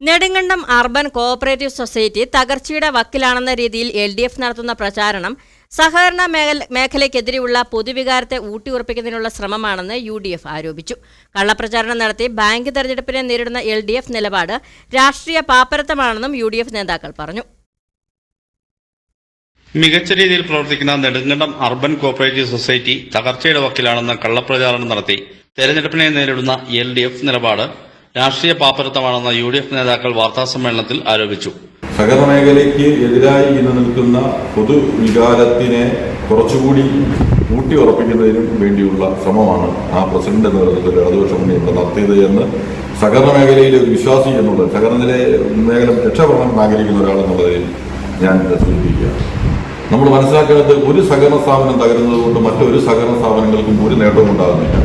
Nedumkandam urban cooperative society തകർച്ചയുടെ വക്കിലാണെന്ന രീതിയിൽ L D F നടത്തുന്ന പ്രചാരണം സഹകരണ മേഖല മേഖലയ്ക്കെതിരെയുള്ള പൊതുവികാരത്തെ ഊട്ടിയുറപ്പിക്കുന്നതിനുള്ള ശ്രമമാണെന്ന് യു ഡി എഫ് ആരോപിച്ചു. കള്ളപ്രചാരണം നടത്തി ബാങ്ക് തെരഞ്ഞെടുപ്പിനെ നേരിടുന്ന എൽ ഡി എഫ് നിലപാട് രാഷ്ട്രീയ പാപ്പരത്തമാണെന്നും യു ഡി എഫ് നേതാക്കൾ പറഞ്ഞു. മികച്ച രീതിയിൽ പ്രവർത്തിക്കുന്ന നെടുങ്കണ്ടം അർബൻ കോപ്പറേറ്റീവ് സൊസൈറ്റി തകർച്ചയുടെ വക്കിലാണെന്ന കള്ളപ്രചാരണം നടത്തി തെരഞ്ഞെടുപ്പിനെ നേരിടുന്ന എൽ ഡി എഫ് നിലപാട് രാഷ്ട്രീയ പാപ്പരത്തമാണെന്ന യു ഡി എഫ് നേതാക്കൾ വാർത്താസമ്മേളനത്തിൽ ആരോപിച്ചു. സഹകരണ മേഖലയ്ക്ക് എതിരായി ഇന്ന് നിൽക്കുന്ന പൊതുവികാരത്തിനെ കുറച്ചുകൂടി ഊട്ടി ഉറപ്പിക്കുന്നതിനും വേണ്ടിയുള്ള ശ്രമമാണ് ആ പ്രസിഡന്റ് എന്ന നേതൃത്വത്തിൽ ഇടതുപക്ഷ ഇവിടെ നടത്തിയത് എന്ന് സഹകരണ മേഖലയിലെ ഒരു വിശ്വാസി എന്നുള്ളത് സഹകരണത്തിലെ മേഖല രക്ഷപ്പെടാൻ ആഗ്രഹിക്കുന്ന ഒരാളെന്നുള്ളതിൽ ഞാൻ സൂചിപ്പിക്കുകയാണ്. നമ്മൾ മനസ്സിലാക്കേണ്ടത് ഒരു സഹകരണ സ്ഥാപനം തകരുന്നത് കൊണ്ട് മറ്റൊരു സഹകരണ സ്ഥാപനങ്ങൾക്കും ഒരു നേട്ടവും ഉണ്ടാകുന്നില്ല.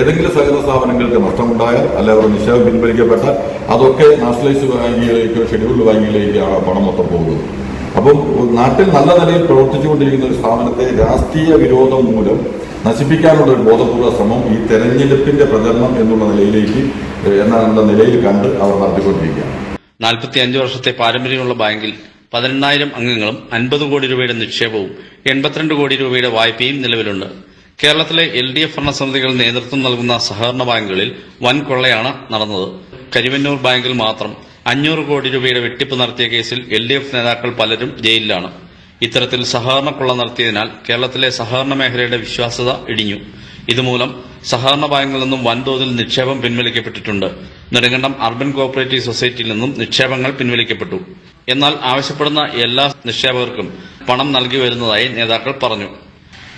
ഏതെങ്കിലും സഹകരണ സ്ഥാപനങ്ങൾക്ക് നഷ്ടമുണ്ടായാൽ അല്ലെങ്കിൽ നിക്ഷേപം പിൻവലിക്കപ്പെട്ടാൽ അതൊക്കെ നാഷണലൈസ്ഡ് ബാങ്കിലേക്കോ ഷെഡ്യൂൾഡ് ബാങ്കിലേക്കാണ് പണം മൊത്തം പോകുന്നത്. അപ്പം നാട്ടിൽ നല്ല നിലയിൽ പ്രവർത്തിച്ചുകൊണ്ടിരിക്കുന്ന ഒരു സ്ഥാപനത്തെ രാഷ്ട്രീയ വിരോധം മൂലം നശിപ്പിക്കാനുള്ള ഒരു ബോധപൂർവ ശ്രമം ഈ തെരഞ്ഞെടുപ്പിന്റെ പ്രചരണം എന്നുള്ള നിലയിലേക്ക് എന്നുള്ള നിലയിൽ കണ്ട് അവർ നടത്തിക്കൊണ്ടിരിക്കുകയാണ്. നാൽപ്പത്തി അഞ്ച് വർഷത്തെ പാരമ്പര്യമുള്ള ബാങ്കിൽ പതിനെണ്ണായിരം അംഗങ്ങളും അൻപത് കോടി രൂപയുടെ നിക്ഷേപവും എൺപത്തിരണ്ട് കോടി രൂപയുടെ വായ്പയും നിലവിലുണ്ട്. കേരളത്തിലെ എൽ ഡി എഫ് ഭരണസമിതികൾ നേതൃത്വം നൽകുന്ന സഹകരണ ബാങ്കുകളിൽ വൻ കൊള്ളയാണ് നടന്നത്. കരിവന്നൂർ ബാങ്കിൽ മാത്രം അഞ്ഞൂറ് കോടി രൂപയുടെ വെട്ടിപ്പ് നടത്തിയ കേസിൽ എൽ ഡി എഫ് നേതാക്കൾ പലരും ജയിലിലാണ്. ഇത്തരത്തിൽ സഹകരണ കൊള്ള നടത്തിയതിനാൽ കേരളത്തിലെ സഹകരണ മേഖലയുടെ വിശ്വാസ്യത ഇടിഞ്ഞു. ഇതുമൂലം സഹകരണ ബാങ്കുകളിൽ നിന്നും വൻതോതിൽ നിക്ഷേപം പിൻവലിക്കപ്പെട്ടിട്ടുണ്ട്. നെടുങ്കണ്ടം അർബൻ കോഓപ്പറേറ്റീവ് സൊസൈറ്റിയിൽ നിന്നും നിക്ഷേപങ്ങൾ പിൻവലിക്കപ്പെട്ടു. എന്നാൽ ആവശ്യപ്പെടുന്ന എല്ലാ നിക്ഷേപകർക്കും പണം നൽകി വരുന്നതായി നേതാക്കൾ പറഞ്ഞു.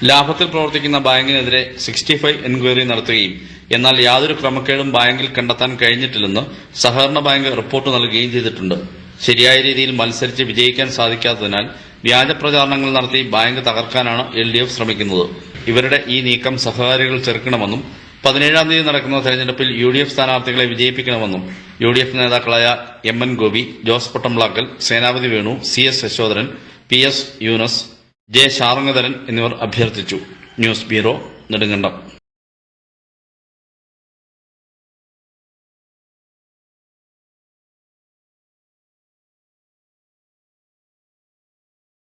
ലാഭത്തിൽ പ്രവർത്തിക്കുന്ന ബാങ്കിനെതിരെ സിക്സ്റ്റി ഫൈവ് എൻക്വയറി നടത്തുകയും എന്നാൽ യാതൊരു ക്രമക്കേടും ബാങ്കിൽ കണ്ടെത്താൻ കഴിഞ്ഞിട്ടില്ലെന്ന് സഹകരണ ബാങ്ക് റിപ്പോർട്ട് നൽകുകയും ചെയ്തിട്ടുണ്ട്. ശരിയായ രീതിയിൽ മത്സരിച്ച് വിജയിക്കാൻ സാധിക്കാത്തതിനാൽ വ്യാജ പ്രചാരണങ്ങൾ നടത്തി ബാങ്ക് തകർക്കാനാണ് എൽ ഡി എഫ് ശ്രമിക്കുന്നത്. ഇവരുടെ ഈ നീക്കം സഹകാരികൾ ചെറുക്കണമെന്നും പതിനേഴാം തീയതി നടക്കുന്ന തെരഞ്ഞെടുപ്പിൽ യു ഡി എഫ് സ്ഥാനാർത്ഥികളെ വിജയിപ്പിക്കണമെന്നും യു ഡി എഫ് നേതാക്കളായ M N Gopi Jose Pottamblackal Senapathi Venu C S Yashodharan P S Younus J Sharangadharan എന്നിവർ അഭ്യർത്ഥിച്ചു. News bureau Nedumkandam.